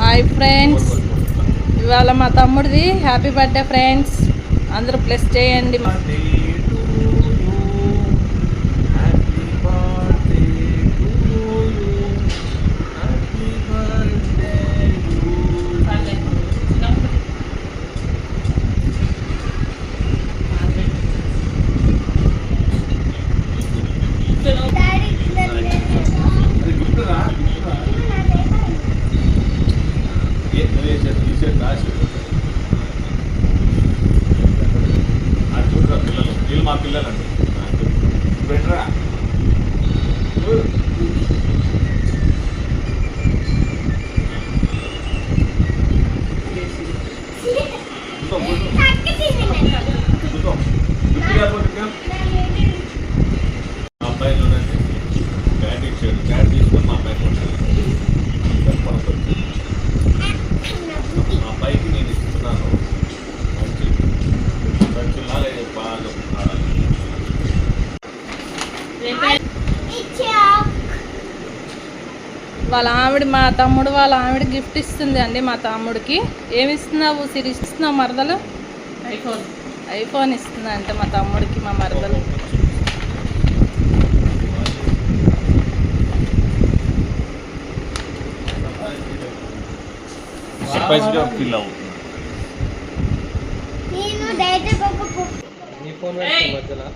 Hi friends. ఇవాళ మా తమ్ముడిది హ్యాపీ బర్త్డే ఫ్రెండ్స్. అందరూ ప్లస్ చేయండి నువ్వే చేతులు, ఈ చేతులు, ఆ చేతులు. ఆ చూడురా పిల్లలు వీళ్ళు మా పిల్లలండి బెటరా కూర్చో, కూర్చో. కూర్చో. వాళ్ళ ఆవిడ మా తమ్ముడు వాళ్ళ ఆవిడ గిఫ్ట్ ఇస్తుంది అండి మా తమ్ముడికి. ఏమి ఇస్తున్నావు సిరీస్ ఇస్తున్నావు మరదలు? ఐఫోన్. ఐఫోన్ ఇస్తుంది అంటే మా తమ్ముడికి మా మరదలు. సర్ప్రైజ్గా ఫీల్ అవుతుంది. నేను డైరెక్ట్ ఒక నీ ఫోన్ ఏయ్. మధ్యలో